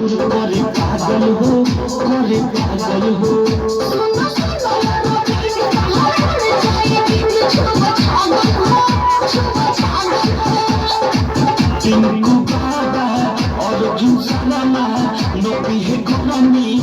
করে পাগল হো নবী হে গোলামী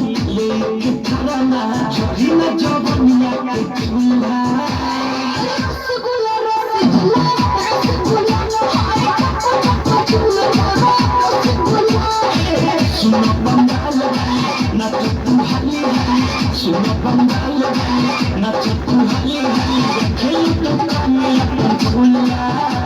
Not to hurry, hurry, can't you come back?